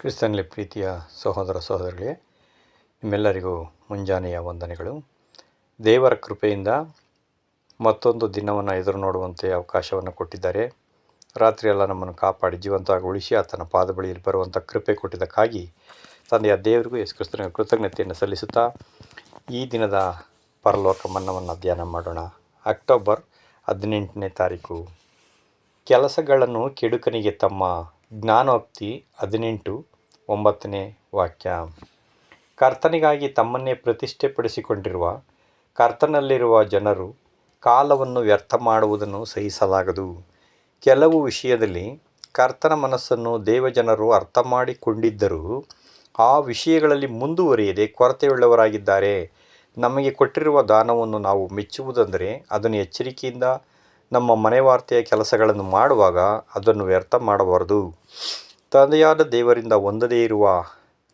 ಕ್ರಿಸ್ತನಲ್ಲಿ ಪ್ರೀತಿಯ ಸಹೋದರ ಸಹೋದರಿಗಳಿಗೆ ನಿಮ್ಮೆಲ್ಲರಿಗೂ ಮುಂಜಾನೆಯ ವಂದನೆಗಳು. ದೇವರ ಕೃಪೆಯಿಂದ ಮತ್ತೊಂದು ದಿನವನ್ನು ಎದುರು ನೋಡುವಂತೆ ಅವಕಾಶವನ್ನು ಕೊಟ್ಟಿದ್ದಾರೆ. ರಾತ್ರಿಯೆಲ್ಲ ನಮ್ಮನ್ನು ಕಾಪಾಡಿ ಜೀವಂತವಾಗಿ ಉಳಿಸಿ ಆತನ ಪಾದ ಬಳಿಯಲ್ಲಿ ಬರುವಂಥ ಕೃಪೆ ಕೊಟ್ಟಿದ್ದಕ್ಕಾಗಿ ತಂದೆಯ ದೇವರಿಗೂ ಯೇಸು ಕ್ರಿಸ್ತನ ಕೃತಜ್ಞತೆಯನ್ನು ಸಲ್ಲಿಸುತ್ತಾ ಈ ದಿನದ ಪರಲೋಕ ಮನ್ನವನ್ನು ಧ್ಯಾನ ಮಾಡೋಣ. ಅಕ್ಟೋಬರ್ ಹದಿನೆಂಟನೇ ತಾರೀಕು. ಕೆಲಸಗಳನ್ನು ಕೆಡುಕನಿಗೆ ತಮ್ಮ ಜ್ಞಾನೋಕ್ತಿ ಹದಿನೆಂಟು ಒಂಬತ್ತನೇ ವಾಕ್ಯ. ಕರ್ತನಿಗಾಗಿ ತಮ್ಮನ್ನೇ ಪ್ರತಿಷ್ಠೆಪಡಿಸಿಕೊಂಡಿರುವ ಕರ್ತನಲ್ಲಿರುವ ಜನರು ಕಾಲವನ್ನು ವ್ಯರ್ಥ ಮಾಡುವುದನ್ನು ಸಹಿಸಲಾಗದು. ಕೆಲವು ವಿಷಯದಲ್ಲಿ ಕರ್ತನ ಮನಸ್ಸನ್ನು ದೇವಜನರು ಅರ್ಥ ಮಾಡಿಕೊಂಡಿದ್ದರೂ ಆ ವಿಷಯಗಳಲ್ಲಿ ಮುಂದುವರಿಯದೆ ಕೊರತೆಯುಳ್ಳವರಾಗಿದ್ದಾರೆ. ನಮಗೆ ಕೊಟ್ಟಿರುವ ದಾನವನ್ನು ನಾವು ಮೆಚ್ಚುವುದೆಂದರೆ ಅದನ್ನು ಎಚ್ಚರಿಕೆಯಿಂದ ನಮ್ಮ ಮನೆವಾರ್ತೆಯ ಕೆಲಸಗಳನ್ನು ಮಾಡುವಾಗ ಅದನ್ನು ವ್ಯರ್ಥ ಮಾಡಬಾರದು. ತಂದೆಯಾದ ದೇವರಿಂದ ಹೊಂದದೇ ಇರುವ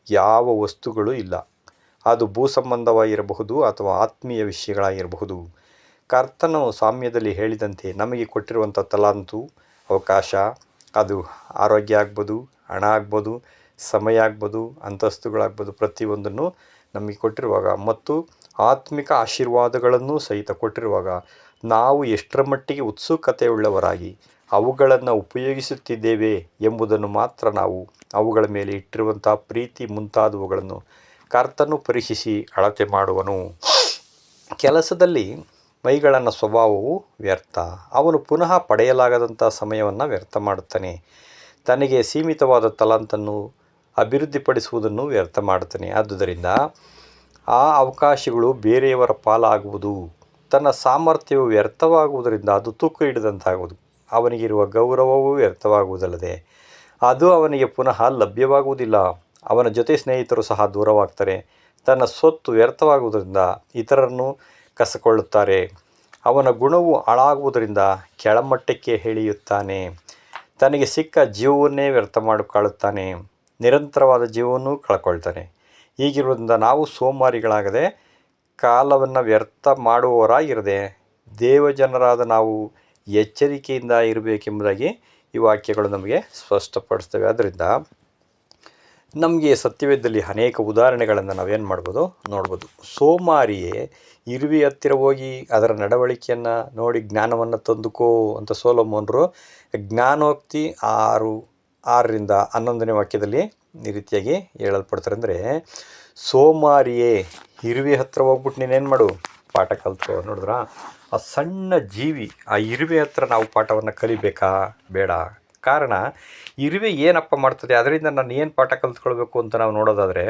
ಯಾವ ವಸ್ತುಗಳು ಇಲ್ಲ. ಅದು ಭೂ ಸಂಬಂಧವಾಗಿರಬಹುದು ಅಥವಾ ಆತ್ಮೀಯ ವಿಷಯಗಳಾಗಿರಬಹುದು. ಕರ್ತನು ಸಾಮ್ಯದಲ್ಲಿ ಹೇಳಿದಂತೆ ನಮಗೆ ಕೊಟ್ಟಿರುವಂಥ ತಲಾಂತು, ಅವಕಾಶ, ಅದು ಆರೋಗ್ಯ ಆಗ್ಬೋದು, ಹಣ ಆಗ್ಬೋದು, ಸಮಯ ಆಗ್ಬೋದು, ಅಂತಸ್ತುಗಳಾಗ್ಬೋದು, ಪ್ರತಿಯೊಂದನ್ನು ನಮಗೆ ಕೊಟ್ಟಿರುವಾಗ ಮತ್ತು ಆತ್ಮಿಕ ಆಶೀರ್ವಾದಗಳನ್ನು ಸಹಿತ ಕೊಟ್ಟಿರುವಾಗ ನಾವು ಎಷ್ಟರ ಮಟ್ಟಿಗೆ ಉತ್ಸುಕತೆಯುಳ್ಳವರಾಗಿ ಅವುಗಳನ್ನು ಉಪಯೋಗಿಸುತ್ತಿದ್ದೇವೆ ಎಂಬುದನ್ನು ಮಾತ್ರ ನಾವು ಅವುಗಳ ಮೇಲೆ ಇಟ್ಟಿರುವಂಥ ಪ್ರೀತಿ ಮುಂತಾದವುಗಳನ್ನು ಕರ್ತನು ಪರೀಕ್ಷಿಸಿ ಅಳತೆ ಮಾಡುವನು. ಕೆಲಸದಲ್ಲಿ ಮೈಗಳನ್ನು ಸ್ವಭಾವವು ವ್ಯರ್ಥ. ಅವನು ಪುನಃ ಪಡೆಯಲಾಗದಂಥ ಸಮಯವನ್ನು ವ್ಯರ್ಥ ಮಾಡುತ್ತಾನೆ. ತನಗೆ ಸೀಮಿತವಾದ ತಲಾಂತನ್ನು ಅಭಿವೃದ್ಧಿಪಡಿಸುವುದನ್ನು ವ್ಯರ್ಥ ಮಾಡುತ್ತಾನೆ. ಆದುದರಿಂದ ಆ ಅವಕಾಶಗಳು ಬೇರೆಯವರ ಪಾಲಾಗುವುದು. ತನ್ನ ಸಾಮರ್ಥ್ಯವು ವ್ಯರ್ಥವಾಗುವುದರಿಂದ ಅದು ತೂಕ ಹಿಡಿದಂತಾಗುವುದು. ಅವನಿಗಿರುವ ಗೌರವವೂ ವ್ಯರ್ಥವಾಗುವುದಲ್ಲದೆ ಅದು ಅವನಿಗೆ ಪುನಃ ಲಭ್ಯವಾಗುವುದಿಲ್ಲ. ಅವನ ಜೊತೆ ಸ್ನೇಹಿತರು ಸಹ ದೂರವಾಗ್ತಾರೆ. ತನ್ನ ಸೊತ್ತು ವ್ಯರ್ಥವಾಗುವುದರಿಂದ ಇತರರನ್ನು ಕಸಕೊಳ್ಳುತ್ತಾರೆ. ಅವನ ಗುಣವು ಹಾಳಾಗುವುದರಿಂದ ಕೆಳಮಟ್ಟಕ್ಕೆ ಹೇಳಿಯುತ್ತಾನೆ ತನಗೆ ಸಿಕ್ಕ ಜೀವವನ್ನೇ ವ್ಯರ್ಥ ಮಾಡಿಕೊಳ್ಳುತ್ತಾನೆ. ನಿರಂತರವಾದ ಜೀವವನ್ನು ಕಳ್ಕೊಳ್ತಾನೆ. ಹೀಗಿರುವುದರಿಂದ ನಾವು ಸೋಮಾರಿಗಳಾಗದೆ ಕಾಲವನ್ನು ವ್ಯರ್ಥ ಮಾಡುವವರಾಗಿರದೆ ದೇವಜನರಾದ ನಾವು ಎಚ್ಚರಿಕೆಯಿಂದ ಇರಬೇಕೆಂಬುದಾಗಿ ಈ ವಾಕ್ಯಗಳು ನಮಗೆ ಸ್ಪಷ್ಟಪಡಿಸ್ತವೆ. ಆದ್ದರಿಂದ ನಮಗೆ ಸತ್ಯವೇದದಲ್ಲಿ ಅನೇಕ ಉದಾಹರಣೆಗಳನ್ನು ನಾವೇನು ಮಾಡ್ಬೋದು? ನೋಡ್ಬೋದು. ಸೋಮಾರಿಯೇ, ಇರುವೆ ಹತ್ತಿರ ಹೋಗಿ ಅದರ ನಡವಳಿಕೆಯನ್ನು ನೋಡಿ ಜ್ಞಾನವನ್ನು ತಂದುಕೋ ಅಂತ ಸೋಲೋಮೋನರು ಜ್ಞಾನೋಕ್ತಿ ಆರು, ಆರರಿಂದ ಹನ್ನೊಂದನೇ ವಾಕ್ಯದಲ್ಲಿ ಈ ರೀತಿಯಾಗಿ ಹೇಳಲ್ಪಡ್ತಾರೆ. ಅಂದರೆ ಸೋಮಾರಿಯೇ, ಇರುವೆ ಹತ್ತಿರ ಹೋಗ್ಬಿಟ್ಟು ನೀನೇನು ಮಾಡು? ಪಾಠ ಕಲ್ತ್ಕೋ. ನೋಡಿದ್ರ? ಆ ಸಣ್ಣ ಜೀವಿ, ಆ ಇರುವೆ ಹತ್ರ ನಾವು ಪಾಠವನ್ನು ಕಲಿಬೇಕಾ? ಬೇಡ. ಕಾರಣ, ಇರುವೆ ಏನಪ್ಪ ಮಾಡ್ತದೆ? ಅದರಿಂದ ನಾನು ಏನು ಪಾಠ ಕಲಿತ್ಕೊಳ್ಬೇಕು ಅಂತ ನಾವು ನೋಡೋದಾದರೆ,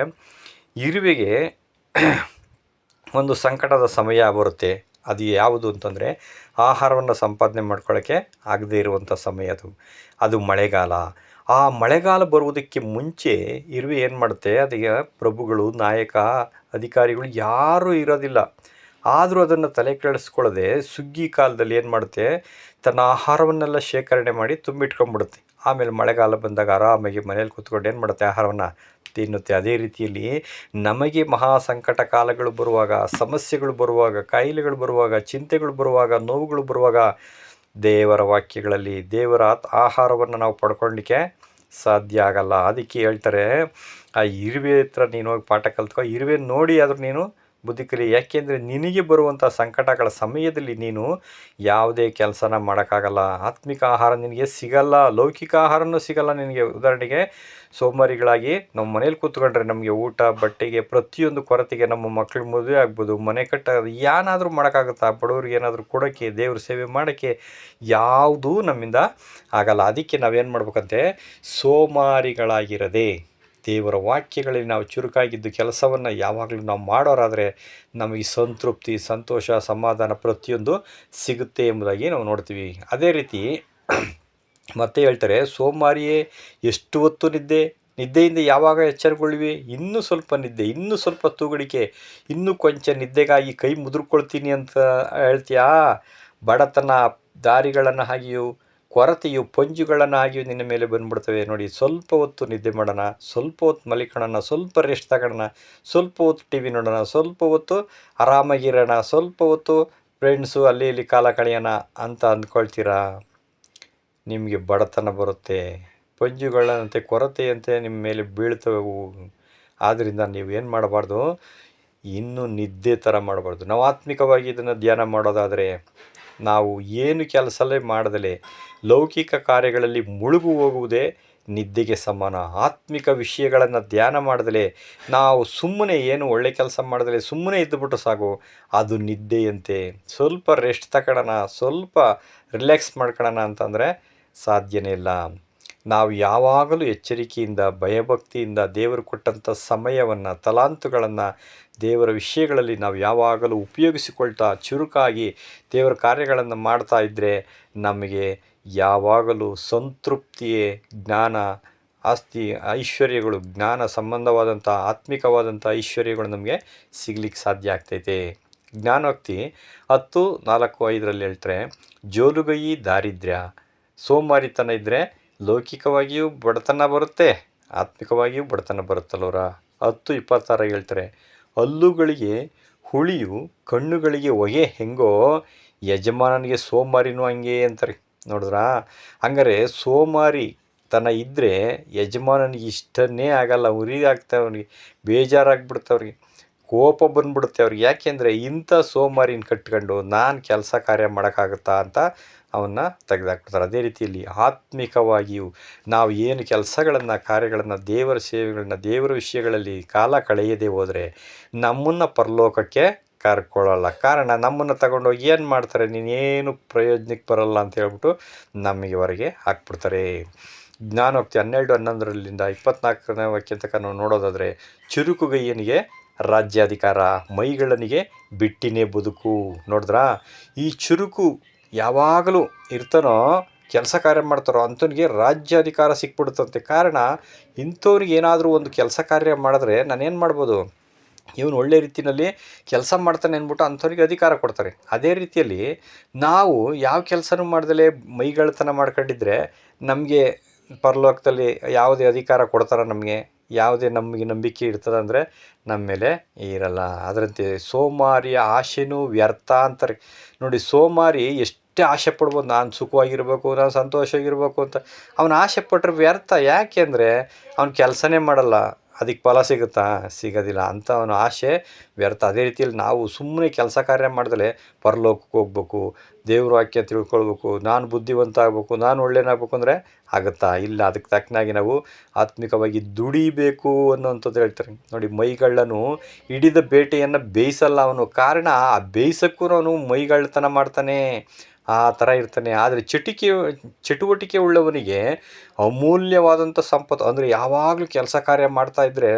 ಇರುವೆಗೆ ಒಂದು ಸಂಕಟದ ಸಮಯ ಬರುತ್ತೆ. ಅದು ಯಾವುದು ಅಂತಂದರೆ, ಆಹಾರವನ್ನು ಸಂಪಾದನೆ ಮಾಡ್ಕೊಳ್ಳೋಕ್ಕೆ ಆಗದೇ ಇರುವಂಥ ಸಮಯ ಅದು. ಅದು ಮಳೆಗಾಲ. ಆ ಮಳೆಗಾಲ ಬರುವುದಕ್ಕೆ ಮುಂಚೆ ಇರುವೆ ಏನು ಮಾಡುತ್ತೆ? ಅದಕ್ಕೆ ಪ್ರಭುಗಳು, ನಾಯಕ, ಅಧಿಕಾರಿಗಳು ಯಾರೂ ಇರೋದಿಲ್ಲ. ಆದರೂ ಅದನ್ನು ತಲೆ ಕೆಡಿಸ್ಕೊಳ್ಳದೆ ಸುಗ್ಗಿ ಕಾಲದಲ್ಲಿ ಏನು ಮಾಡುತ್ತೆ? ತನ್ನ ಆಹಾರವನ್ನೆಲ್ಲ ಶೇಖರಣೆ ಮಾಡಿ ತುಂಬಿಟ್ಕೊಂಡ್ಬಿಡುತ್ತೆ. ಆಮೇಲೆ ಮಳೆಗಾಲ ಬಂದಾಗ ಆರಾಮಾಗಿ ಮನೇಲಿ ಕೂತ್ಕೊಂಡು ಏನು ಮಾಡುತ್ತೆ ಆಹಾರವನ್ನು ತಿನ್ನುತ್ತೆ. ಅದೇ ರೀತಿಯಲ್ಲಿ ನಮಗೆ ಮಹಾ ಸಂಕಟ ಕಾಲಗಳು ಬರುವಾಗ, ಸಮಸ್ಯೆಗಳು ಬರುವಾಗ, ಕಾಯಿಲೆಗಳು ಬರುವಾಗ, ಚಿಂತೆಗಳು ಬರುವಾಗ, ನೋವುಗಳು ಬರುವಾಗ ದೇವರ ವಾಕ್ಯಗಳಲ್ಲಿ ದೇವರ ಆಹಾರವನ್ನು ನಾವು ಪಡ್ಕೊಳ್ಳಿಕ್ಕೆ ಸಾಧ್ಯ ಆಗಲ್ಲ. ಅದಕ್ಕೆ ಹೇಳ್ತಾರೆ, ಆ ಇರುವೆ ಹತ್ರ ನೀನು ಹೋಗಿ ಪಾಠ ಕಲ್ತ್ಕೊ, ಇರುವೆ ನೋಡಿ ಆದರೂ ನೀನು ಬುದ್ಧಿ ಕಲಿ ಯಾಕೆಂದರೆ ನಿನಗೆ ಬರುವಂಥ ಸಂಕಟಗಳ ಸಮಯದಲ್ಲಿ ನೀನು ಯಾವುದೇ ಕೆಲಸನ ಮಾಡೋಕ್ಕಾಗಲ್ಲ. ಆತ್ಮಿಕ ಆಹಾರ ನಿನಗೆ ಸಿಗಲ್ಲ, ಲೌಕಿಕ ಆಹಾರನೂ ಸಿಗಲ್ಲ ನಿನಗೆ. ಉದಾಹರಣೆಗೆ ಸೋಮಾರಿಗಳಾಗಿ ನಮ್ಮ ಮನೇಲಿ ಕೂತ್ಕೊಂಡ್ರೆ ನಮಗೆ ಊಟ, ಬಟ್ಟೆಗೆ ಪ್ರತಿಯೊಂದು ಕೊರತೆಗೆ ನಮ್ಮ ಮಕ್ಕಳು ಮದುವೆ ಆಗ್ಬೋದು, ಮನೆ ಕಟ್ಟೋದು ಏನಾದರೂ ಮಾಡೋಕ್ಕಾಗುತ್ತಾ? ಬಡವ್ರಿಗೆ ಏನಾದರೂ ಕೊಡೋಕ್ಕೆ, ದೇವ್ರ ಸೇವೆ ಮಾಡೋಕ್ಕೆ ಯಾವುದೂ ನಮ್ಮಿಂದ ಆಗಲ್ಲ. ಅದಕ್ಕೆ ನಾವೇನು ಮಾಡ್ಬೇಕಂತೆ? ಸೋಮಾರಿಗಳಾಗಿರದೆ. ದೇವರ ವಾಕ್ಯಗಳಲ್ಲಿ ನಾವು ಚುರುಕಾಗಿದ್ದು ಕೆಲಸವನ್ನು ಯಾವಾಗಲೂ ನಾವು ಮಾಡೋರಾದರೆ ನಮಗೆ ಸಂತೃಪ್ತಿ, ಸಂತೋಷ, ಸಮಾಧಾನ ಪ್ರತಿಯೊಂದು ಸಿಗುತ್ತೆ ಎಂಬುದಾಗಿ ನಾವು ನೋಡ್ತೀವಿ. ಅದೇ ರೀತಿ ಮತ್ತೆ ಹೇಳ್ತಾರೆ ಸೋಮವಾರಿಯೇ ಎಷ್ಟು ಹೊತ್ತು ನಿದ್ದೆ? ನಿದ್ದೆಯಿಂದ ಯಾವಾಗ ಎಚ್ಚರಗೊಳ್ಳುವೆ? ಇನ್ನೂ ಸ್ವಲ್ಪ ನಿದ್ದೆ, ಇನ್ನೂ ಸ್ವಲ್ಪ ತೂಗಡಿಕೆ, ಇನ್ನೂ ಕೊಂಚ ನಿದ್ದೆಗಾಗಿ ಕೈ ಮುದುರ್ಕೊಳ್ತೀನಿ ಅಂತ ಹೇಳ್ತೀಯಾ? ಬಡತನ ದಾರಿಗಳನ್ನು ಹಾಗೆಯೂ ಕೊರತೆಯು ಪೊಂಜುಗಳನ್ನಾಗಿ ನಿನ್ನ ಮೇಲೆ ಬಂದ್ಬಿಡ್ತವೆ. ನೋಡಿ, ಸ್ವಲ್ಪ ಹೊತ್ತು ನಿದ್ದೆ ಮಾಡೋಣ, ಸ್ವಲ್ಪ ಹೊತ್ತು ಮಲಿಕೊಳ್ಳೋಣ, ಸ್ವಲ್ಪ ರೆಸ್ಟ್ ತಗೊಳ್ಳೋಣ ಸ್ವಲ್ಪ ಹೊತ್ತು ಟಿ ವಿ ನೋಡೋಣ, ಸ್ವಲ್ಪ ಹೊತ್ತು ಆರಾಮಾಗಿರೋಣ, ಸ್ವಲ್ಪ ಹೊತ್ತು ಫ್ರೆಂಡ್ಸು ಅಲ್ಲಿ ಇಲ್ಲಿ ಕಾಲ ಕಳೆಯೋಣ ಅಂತ ಅಂದ್ಕೊಳ್ತೀರಾ? ನಿಮಗೆ ಬಡತನ ಬರುತ್ತೆ. ಪಂಜುಗಳಂತೆ ಕೊರತೆಯಂತೆ ನಿಮ್ಮ ಮೇಲೆ ಬೀಳ್ತವೆ. ಆದ್ದರಿಂದ ನೀವು ಏನು ಮಾಡಬಾರ್ದು? ಇನ್ನು ನಿದ್ದೆ ಥರ ಮಾಡಬಾರ್ದು. ನಾವು ಆತ್ಮಿಕವಾಗಿ ಇದನ್ನು ಧ್ಯಾನ ಮಾಡೋದಾದರೆ ನಾವು ಏನು ಕೆಲಸಲೇ ಮಾಡದಲೆ ಲೌಕಿಕ ಕಾರ್ಯಗಳಲ್ಲಿ ಮುಳುಗು ಹೋಗುವುದೇ ನಿದ್ದೆಗೆ ಸಮಾನ. ಆತ್ಮಿಕ ವಿಷಯಗಳನ್ನು ಧ್ಯಾನ ಮಾಡದಲೇ ನಾವು ಸುಮ್ಮನೆ ಏನು ಒಳ್ಳೆ ಕೆಲಸ ಮಾಡಿದಲೆ ಸುಮ್ಮನೆ ಇದ್ದುಬಿಟ್ಟು ಸಾಕು, ಅದು ನಿದ್ದೆಯಂತೆ. ಸ್ವಲ್ಪ ರೆಸ್ಟ್ ತಗೊಳ್ಳೋಣ ಸ್ವಲ್ಪ ರಿಲ್ಯಾಕ್ಸ್ ಮಾಡ್ಕೊಳ್ಳೋಣ ಅಂತಂದರೆ ಸಾಧ್ಯನೇ ಇಲ್ಲ. ನಾವು ಯಾವಾಗಲೂ ಎಚ್ಚರಿಕೆಯಿಂದ, ಭಯಭಕ್ತಿಯಿಂದ ದೇವರು ಕೊಟ್ಟಂಥ ಸಮಯವನ್ನು, ತಲಾಂತುಗಳನ್ನು ದೇವರ ವಿಷಯಗಳಲ್ಲಿ ನಾವು ಯಾವಾಗಲೂ ಉಪಯೋಗಿಸಿಕೊಳ್ತಾ ಚುರುಕಾಗಿ ದೇವರ ಕಾರ್ಯಗಳನ್ನು ಮಾಡ್ತಾ ಇದ್ದರೆ ನಮಗೆ ಯಾವಾಗಲೂ ಸಂತೃಪ್ತಿಯೇ ಜ್ಞಾನ, ಆಸ್ತಿ, ಐಶ್ವರ್ಯಗಳು, ಜ್ಞಾನ ಸಂಬಂಧವಾದಂಥ, ಆತ್ಮಿಕವಾದಂಥ ಐಶ್ವರ್ಯಗಳು ನಮಗೆ ಸಿಗ್ಲಿಕ್ಕೆ ಸಾಧ್ಯ ಆಗ್ತೈತೆ. ಜ್ಞಾನೋಕ್ತಿ ಹತ್ತು ನಾಲ್ಕು ಐದರಲ್ಲಿ ಹೇಳ್ತಾರೆ, ಜೋಲುಗೈ ದಾರಿದ್ರ್ಯ. ಸೋಮಾರಿತನ ಇದ್ದರೆ ಲೌಕಿಕವಾಗಿಯೂ ಬಡತನ ಬರುತ್ತೆ, ಆತ್ಮಿಕವಾಗಿಯೂ ಬಡತನ ಬರುತ್ತಲ್ಲವರ ಹತ್ತು ಇಪ್ಪತ್ತಾರ ಹೇಳ್ತಾರೆ, ಹಲ್ಲುಗಳಿಗೆ ಹುಳಿಯು ಕಣ್ಣುಗಳಿಗೆ ಹೊಗೆ ಹೆಂಗೋ, ಯಜಮಾನನಿಗೆ ಸೋಮಾರಿನೂ ಹಂಗೆ ಅಂತಾರೆ. ನೋಡಿದ್ರಾ? ಹಂಗಾರೆ ಸೋಮಾರಿ ತನ ಇದ್ದರೆ ಯಜಮಾನನಿಗೆ ಇಷ್ಟನೇ ಆಗಲ್ಲ ಉರಿ ಆಗ್ತಾವೆ ಅವ್ರಿಗೆ ಬೇಜಾರಾಗ್ಬಿಡ್ತ ಅವ್ರಿಗೆ ಕೋಪ ಬಂದ್ಬಿಡುತ್ತೆ ಅವ್ರಿಗೆ ಯಾಕೆಂದರೆ ಇಂಥ ಸೋಮಾರಿನ ಕಟ್ಕೊಂಡು ನಾನು ಕೆಲಸ ಕಾರ್ಯ ಮಾಡೋಕ್ಕಾಗುತ್ತಾ ಅಂತ ಅವನ್ನ ತೆಗೆದಾಕ್ಬಿಡ್ತಾರೆ ಅದೇ ರೀತಿಯಲ್ಲಿ ಆತ್ಮಿಕವಾಗಿಯೂ ನಾವು ಏನು ಕೆಲಸಗಳನ್ನು, ಕಾರ್ಯಗಳನ್ನು, ದೇವರ ಸೇವೆಗಳನ್ನ, ದೇವರ ವಿಷಯಗಳಲ್ಲಿ ಕಾಲ ಕಳೆಯದೇ ಹೋದರೆ ನಮ್ಮನ್ನು ಪರಲೋಕಕ್ಕೆ ಕರ್ಕೊಳ್ಳಲ್ಲ. ಕಾರಣ ನಮ್ಮನ್ನು ತಗೊಂಡೋಗಿ ಏನು ಮಾಡ್ತಾರೆ? ನೀನೇನು ಪ್ರಯೋಜನಕ್ಕೆ ಬರಲ್ಲ ಅಂತ ಹೇಳ್ಬಿಟ್ಟು ನಮಗೆ ಹೊರಗೆ ಹಾಕ್ಬಿಡ್ತಾರೆ. ಜ್ಞಾನೋಕ್ತಿ ಹನ್ನೆರಡು ಹನ್ನೊಂದರಲ್ಲಿಂದ ಇಪ್ಪತ್ನಾಲ್ಕನೇ ವಾಕ್ಯ ತನಕ ನಾವು ನೋಡೋದಾದರೆ ಚುರುಕುಗೈಯನಿಗೆ ರಾಜ್ಯಾಧಿಕಾರ ಮೈಗಳನಿಗೆ ಬಿಟ್ಟಿನೇ ಬದುಕು. ನೋಡಿದ್ರಾ? ಈ ಚುರುಕು ಯಾವಾಗಲೂ ಇರ್ತಾನೋ, ಕೆಲಸ ಕಾರ್ಯ ಮಾಡ್ತಾರೋ ಅಂಥವ್ನಿಗೆ ರಾಜ್ಯಾಧಿಕಾರ ಸಿಕ್ಬಿಡುತ್ತಂತೆ. ಕಾರಣ ಇಂಥವ್ರಿಗೆ ಏನಾದರೂ ಒಂದು ಕೆಲಸ ಕಾರ್ಯ ಮಾಡಿದ್ರೆ ನಾನೇನು ಮಾಡ್ಬೋದು? ಇವನು ಒಳ್ಳೆ ರೀತಿಯಲ್ಲಿ ಕೆಲಸ ಮಾಡ್ತಾನೆ ಅಂದ್ಬಿಟ್ಟು ಅಂಥವ್ರಿಗೆ ಅಧಿಕಾರ ಕೊಡ್ತಾರೆ. ಅದೇ ರೀತಿಯಲ್ಲಿ ನಾವು ಯಾವ ಕೆಲಸನೂ ಮಾಡ್ದಲೇ ಮೈಗಳತನ ಮಾಡ್ಕೊಂಡಿದ್ರೆ ನಮಗೆ ಪರಲೋಕದಲ್ಲಿ ಯಾವುದೇ ಅಧಿಕಾರ ಕೊಡ್ತಾರೋ ನಮಗೆ? ಯಾವುದೇ ನಮಗೆ ನಂಬಿಕೆ ಇರ್ತದೆ ಅಂದರೆ ನಮ್ಮ ಮೇಲೆ ಇರಲ್ಲ. ಅದರಂತೆ ಸೋಮಾರಿಯ ಆಶೆನೂ ವ್ಯರ್ಥ ಅಂತಾರೆ. ನೋಡಿ, ಸೋಮಾರಿ ಎಷ್ಟೇ ಆಸೆ ಪಡ್ಬೋದು ನಾನು ಸುಖವಾಗಿರ್ಬೇಕು, ನಾನು ಸಂತೋಷವಾಗಿರ್ಬೇಕು ಅಂತ, ಅವನು ಆಸೆ ಪಟ್ಟರೆ ವ್ಯರ್ಥ. ಯಾಕೆ ಅಂದರೆ ಅವ್ನು ಕೆಲಸನೇ ಮಾಡಲ್ಲ. ಅದಕ್ಕೆ ಫಲ ಸಿಗುತ್ತಾ? ಸಿಗೋದಿಲ್ಲ ಅಂಥವನ ಆಸೆ ವ್ಯರ್ಥ. ಅದೇ ರೀತಿಯಲ್ಲಿ ನಾವು ಸುಮ್ಮನೆ ಕೆಲಸ ಕಾರ್ಯ ಮಾಡ್ದಲೇ ಪರಲೋಕಕ್ಕೆ ಹೋಗ್ಬೇಕು, ದೇವ್ರ ವಾಕ್ಯ ತಿಳ್ಕೊಳ್ಬೇಕು, ನಾನು ಬುದ್ಧಿವಂತ ಆಗಬೇಕು, ನಾನು ಒಳ್ಳೆಯನಾಗಬೇಕು ಅಂದರೆ ಆಗುತ್ತಾ? ಇಲ್ಲ, ಅದಕ್ಕೆ ತಕ್ಕನಾಗಿ ನಾವು ಆತ್ಮಿಕವಾಗಿ ದುಡಿಬೇಕು ಅನ್ನೋವಂಥದ್ದು ಹೇಳ್ತಾರೆ. ನೋಡಿ, ಮೈಗಳ್ಳನು ಹಿಡಿದ ಬೇಟೆಯನ್ನು ಬೇಯಿಸಲ್ಲ ಅವನು. ಕಾರಣ ಆ ಬೇಯಿಸೋಕ್ಕೂ ಅವನು ಮೈಗಳ್ಳತನ ಮಾಡ್ತಾನೆ. ಆ ಥರ ಇರ್ತಾನೆ. ಆದರೆ ಚಟಿಕೆ, ಚಟುವಟಿಕೆ ಉಳ್ಳವನಿಗೆ ಅಮೂಲ್ಯವಾದಂಥ ಸಂಪತ್ತು, ಅಂದರೆ ಯಾವಾಗಲೂ ಕೆಲಸ ಕಾರ್ಯ ಮಾಡ್ತಾ ಇದ್ದರೆ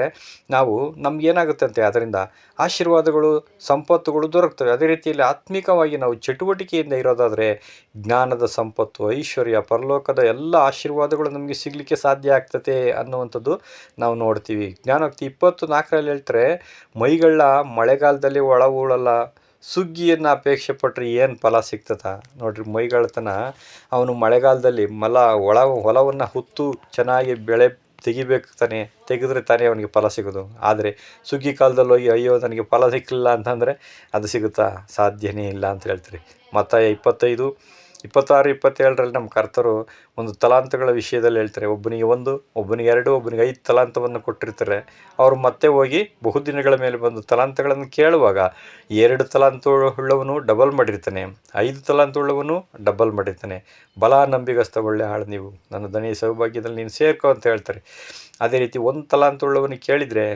ನಾವು ನಮಗೇನಾಗುತ್ತಂತೆ? ಅದರಿಂದ ಆಶೀರ್ವಾದಗಳು, ಸಂಪತ್ತುಗಳು ದೊರಕ್ತವೆ. ಅದೇ ರೀತಿಯಲ್ಲಿ ಆತ್ಮಿಕವಾಗಿ ನಾವು ಚಟುವಟಿಕೆಯಿಂದ ಇರೋದಾದರೆ ಜ್ಞಾನದ ಸಂಪತ್ತು, ಐಶ್ವರ್ಯ, ಪರಲೋಕದ ಎಲ್ಲ ಆಶೀರ್ವಾದಗಳು ನಮಗೆ ಸಿಗಲಿಕ್ಕೆ ಸಾಧ್ಯ ಆಗ್ತದೆ ಅನ್ನುವಂಥದ್ದು ನಾವು ನೋಡ್ತೀವಿ. ಜ್ಞಾನೋಕ್ತಿ ಇಪ್ಪತ್ತು ನಾಲ್ಕರಲ್ಲಿ ಹೇಳ್ತಾರೆ, ಮೈಗಳ ಮಳೆಗಾಲದಲ್ಲಿ ಒಳ ಉಳಲ್ಲ ಸುಗ್ಗಿಯನ್ನು ಅಪೇಕ್ಷೆ ಪಟ್ಟರೆ ಏನು ಫಲ ಸಿಗ್ತದ? ನೋಡ್ರಿ ಮೈಗಳತನ, ಅವನು ಮಳೆಗಾಲದಲ್ಲಿ ಮಲ, ಒಳ, ಹೊಲವನ್ನು ಹುತ್ತು ಚೆನ್ನಾಗಿ ಬೆಳೆ ತೆಗಿಬೇಕು ತಾನೇ, ತೆಗೆದ್ರೆ ತಾನೇ ಅವನಿಗೆ ಫಲ ಸಿಗೋದು. ಆದರೆ ಸುಗ್ಗಿ ಕಾಲದಲ್ಲಿ ಹೋಗಿ, ಅಯ್ಯೋ, ನನಗೆ ಫಲ ಸಿಕ್ಕಲಿಲ್ಲ ಅಂತಂದರೆ ಅದು ಸಿಗುತ್ತಾ? ಸಾಧ್ಯನೇ ಇಲ್ಲ ಅಂತ ಹೇಳ್ತೀರಿ. ಮತ್ತು ಇಪ್ಪತ್ತೈದು ಇಪ್ಪತ್ತಾರು, ಇಪ್ಪತ್ತೇಳರಲ್ಲಿ ನಮ್ಮ ಕರ್ತರು ಒಂದು ತಲಾಂತಗಳ ವಿಷಯದಲ್ಲಿ ಹೇಳ್ತಾರೆ. ಒಬ್ಬನಿಗೆ ಒಂದು, ಒಬ್ಬನಿಗೆ ಎರಡು, ಒಬ್ಬನಿಗೆ ಐದು ತಲಾಂತವನ್ನು ಕೊಟ್ಟಿರ್ತಾರೆ. ಅವರು ಮತ್ತೆ ಹೋಗಿ ಬಹುದಿನಗಳ ಮೇಲೆ ಬಂದು ತಲಾಂತಗಳನ್ನು ಕೇಳುವಾಗ ಎರಡು ತಲಾಂತ ಉಳ್ಳವನು ಡಬಲ್ ಮಾಡಿರ್ತಾನೆ, ಐದು ತಲಾಂತ ಉಳ್ಳವನು ಡಬಲ್ ಮಾಡಿರ್ತಾನೆ. ಬಲ, ನಂಬಿಗಸ್ತ, ಒಳ್ಳೆ ಹಾಳು ನೀವು. ನನ್ನ ದನಿ ಸೌಭಾಗ್ಯದಲ್ಲಿ ನೀನು ಸೇರ್ಕೋ ಅಂತ ಹೇಳ್ತಾರೆ. ಅದೇ ರೀತಿ ಒಂದು ತಲಾಂತ ಉಳ್ಳವನಿಗೆ ಕೇಳಿದರೆ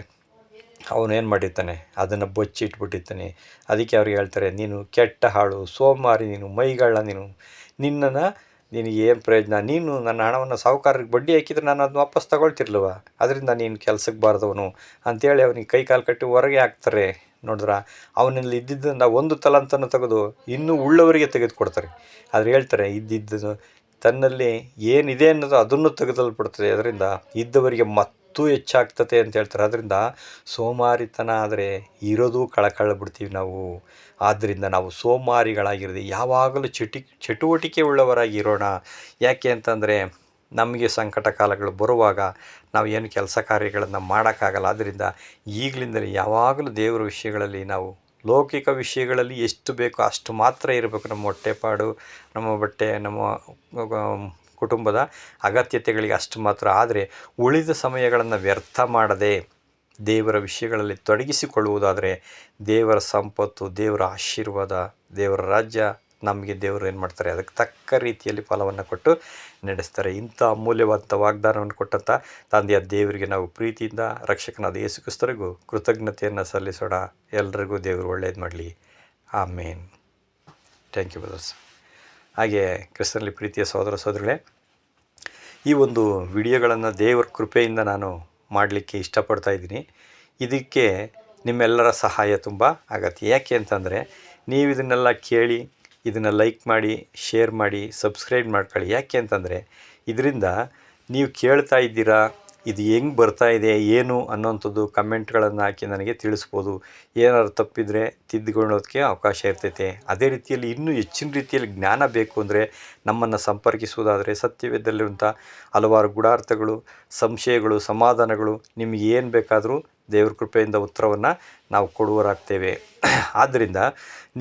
ಅವನು ಏನು ಮಾಡಿರ್ತಾನೆ? ಅದನ್ನು ಬಚ್ಚಿಟ್ಬಿಟ್ಟಿರ್ತಾನೆ. ಅದಕ್ಕೆ ಅವ್ರಿಗೆ ಹೇಳ್ತಾರೆ, ನೀನು ಕೆಟ್ಟ ಹಾಳು, ಸೋಮಾರಿ ನೀನು ಮೈಗಳ ನೀನು. ನಿನ್ನನ್ನು ನಿನಗೆ ಏನು ಪ್ರಯೋಜನ? ನೀನು ನನ್ನ ಹಣವನ್ನು ಸಾಹುಕಾರರಿಗೆ ಬಡ್ಡಿ ಹಾಕಿದ್ರೆ ನಾನು ಅದನ್ನ ವಾಪಸ್ ತಗೊಳ್ತಿರ್ಲವ? ಅದರಿಂದ ನೀನು ಕೆಲಸಕ್ಕೆ ಬಾರ್ದವನು. ಅಂತೇಳಿ ಅವನಿಗೆ ಕೈ ಕಾಲು ಕಟ್ಟಿ ಹೊರಗೆ ಹಾಕ್ತಾರೆ. ನೋಡಿದ್ರ? ಅವನಲ್ಲಿ ಇದ್ದಿದ್ದನ್ನು ಒಂದು ತಲಾಂತನ ತೆಗೆದು ಇನ್ನೂ ಉಳ್ಳವರಿಗೆ ತೆಗೆದುಕೊಡ್ತಾರೆ. ಆದರೆ ಹೇಳ್ತಾರೆ ಇದ್ದಿದ್ದನ್ನು ತನ್ನಲ್ಲಿ ಏನಿದೆ ಅನ್ನೋದು ಅದನ್ನು ತೆಗೆದಲ್ಪಡ್ತದೆ. ಅದರಿಂದ ಇದ್ದವರಿಗೆ ಮತ್ತೂ ಹೆಚ್ಚಾಗ್ತದೆ ಅಂತ ಹೇಳ್ತಾರೆ. ಅದರಿಂದ ಸೋಮಾರಿತನ ಆದರೆ ಇರೋದು ಕಳಕಳ ಬಿಡ್ತೀವಿ ನಾವು. ಆದ್ದರಿಂದ ನಾವು ಸೋಮಾರಿಗಳಾಗಿರದೆ ಯಾವಾಗಲೂ ಚಟಿ ಚಟುವಟಿಕೆ ಉಳ್ಳವರಾಗಿ ಇರೋಣ ಯಾಕೆ ಅಂತಂದರೆ ನಮಗೆ ಸಂಕಟ ಕಾಲಗಳು ಬರುವಾಗ ನಾವು ಏನು ಕೆಲಸ ಕಾರ್ಯಗಳನ್ನು ಮಾಡೋಕ್ಕಾಗಲ್ಲ. ಆದ್ದರಿಂದ ಈಗಲಿಂದಲೇ ಯಾವಾಗಲೂ ದೇವರ ವಿಷಯಗಳಲ್ಲಿ ನಾವು ಲೌಕಿಕ ವಿಷಯಗಳಲ್ಲಿ ಎಷ್ಟು ಬೇಕೋ ಅಷ್ಟು ಮಾತ್ರ ಇರಬೇಕು. ನಮ್ಮ ಹೊಟ್ಟೆಪಾಡು ನಮ್ಮ ಬಟ್ಟೆ, ನಮ್ಮ ಕುಟುಂಬದ ಅಗತ್ಯತೆಗಳಿಗೆ ಅಷ್ಟು ಮಾತ್ರ. ಆದರೆ ಉಳಿದ ಸಮಯಗಳನ್ನು ವ್ಯರ್ಥ ಮಾಡದೆ ದೇವರ ವಿಷಯಗಳಲ್ಲಿ ತೊಡಗಿಸಿಕೊಳ್ಳುವುದಾದರೆ ದೇವರ ಸಂಪತ್ತು, ದೇವರ ಆಶೀರ್ವಾದ, ದೇವರ ರಾಜ್ಯ ನಮಗೆ ದೇವರು ಏನು ಮಾಡ್ತಾರೆ, ಅದಕ್ಕೆ ತಕ್ಕ ರೀತಿಯಲ್ಲಿ ಫಲವನ್ನು ಕೊಟ್ಟು ನಡೆಸ್ತಾರೆ. ಇಂಥ ಅಮೂಲ್ಯವಾದ ವಾಗ್ದಾನವನ್ನು ಕೊಟ್ಟಂಥ ತಂದೆಯ ದೇವರಿಗೆ ನಾವು ಪ್ರೀತಿಯಿಂದ ರಕ್ಷಕನಾದ ಯೇಸು ಕ್ರಿಸ್ತರಿಗೂ ಕೃತಜ್ಞತೆಯನ್ನು ಸಲ್ಲಿಸೋಣ. ಎಲ್ರಿಗೂ ದೇವರು ಒಳ್ಳೆಯದು ಮಾಡಲಿ. ಆಮೇನ್. ಥ್ಯಾಂಕ್ ಯು ಬ್ರದರ್ಸ್ ಹಾಗೆ ಕ್ರಿಸ್ತನಲ್ಲಿ ಪ್ರೀತಿಯ ಸಹೋದರ ಸಹೋದರಿಗಳೇ ಈ ಒಂದು ವಿಡಿಯೋಗಳನ್ನು ದೇವರ ಕೃಪೆಯಿಂದ ನಾನು ಮಾಡಲಿಕ್ಕೆ ಇಷ್ಟಪಡ್ತಾ ಇದ್ದೀನಿ. ಇದಕ್ಕೆ ನಿಮ್ಮೆಲ್ಲರ ಸಹಾಯ ತುಂಬ ಆಗತ್ತೆ. ಯಾಕೆ ಅಂತಂದರೆ, ನೀವು ಇದನ್ನೆಲ್ಲ ಕೇಳಿ, ಇದನ್ನು ಲೈಕ್ ಮಾಡಿ, ಶೇರ್ ಮಾಡಿ, ಸಬ್ಸ್ಕ್ರೈಬ್ ಮಾಡ್ಕೊಳ್ಳಿ. ಯಾಕೆ ಅಂತಂದರೆ, ಇದರಿಂದ ನೀವು ಕೇಳ್ತಾ ಇದ್ದೀರಾ ಇದು ಹೆಂಗೆ ಬರ್ತಾ ಇದೆ, ಏನು ಅನ್ನೋಂಥದ್ದು ಕಮೆಂಟ್ಗಳನ್ನು ಹಾಕಿ ನನಗೆ ತಿಳಿಸ್ಬೋದು. ಏನಾದ್ರು ತಪ್ಪಿದರೆ ತಿದ್ದುಕೊಳ್ಳೋದಕ್ಕೆ ಅವಕಾಶ ಇರ್ತೈತೆ. ಅದೇ ರೀತಿಯಲ್ಲಿ ಇನ್ನೂ ಹೆಚ್ಚಿನ ರೀತಿಯಲ್ಲಿ ಜ್ಞಾನ ಬೇಕು ಅಂದರೆ ನಮ್ಮನ್ನು ಸಂಪರ್ಕಿಸುವುದಾದರೆ ಸತ್ಯವೇದಲ್ಲಿರುವಂಥ ಹಲವಾರು ಗುಡಾರ್ಥಗಳು, ಸಂಶಯಗಳು, ಸಮಾಧಾನಗಳು ನಿಮಗೆ ಏನು ಬೇಕಾದರೂ ದೇವ್ರ ಕೃಪೆಯಿಂದ ಉತ್ತರವನ್ನು ನಾವು ಕೊಡುವರಾಗ್ತೇವೆ. ಆದ್ದರಿಂದ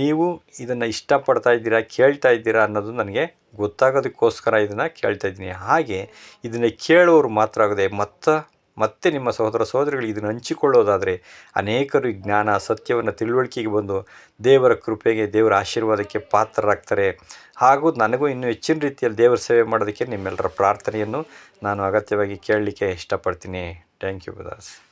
ನೀವು ಇದನ್ನು ಇಷ್ಟಪಡ್ತಾ ಇದ್ದೀರಾ, ಕೇಳ್ತಾ ಇದ್ದೀರಾ ಅನ್ನೋದು ನನಗೆ ಗೊತ್ತಾಗೋದಕ್ಕೋಸ್ಕರ ಇದನ್ನು ಕೇಳ್ತಾ ಇದ್ದೀನಿ. ಹಾಗೆ ಇದನ್ನು ಕೇಳೋರು ಮಾತ್ರ ಆಗದೆ ಮತ್ತ, ಮತ್ತೆ ನಿಮ್ಮ ಸಹೋದರ ಸಹೋದರಿಗಳಿಗೆ ಇದನ್ನು ಹಂಚಿಕೊಳ್ಳೋದಾದರೆ ಅನೇಕರು ಜ್ಞಾನ, ಸತ್ಯವನ್ನು ತಿಳುವಳಿಕೆಗೆ ಬಂದು ದೇವರ ಕೃಪೆಗೆ, ದೇವರ ಆಶೀರ್ವಾದಕ್ಕೆ ಪಾತ್ರರಾಗ್ತಾರೆ. ಹಾಗೂ ನನಗೂ ಇನ್ನೂ ಹೆಚ್ಚಿನ ರೀತಿಯಲ್ಲಿ ದೇವರ ಸೇವೆ ಮಾಡೋದಕ್ಕೆ ನಿಮ್ಮೆಲ್ಲರ ಪ್ರಾರ್ಥನೆಯನ್ನು ನಾನು ಅಗತ್ಯವಾಗಿ ಕೇಳಲಿಕ್ಕೆ ಇಷ್ಟಪಡ್ತೀನಿ. Thank you brothers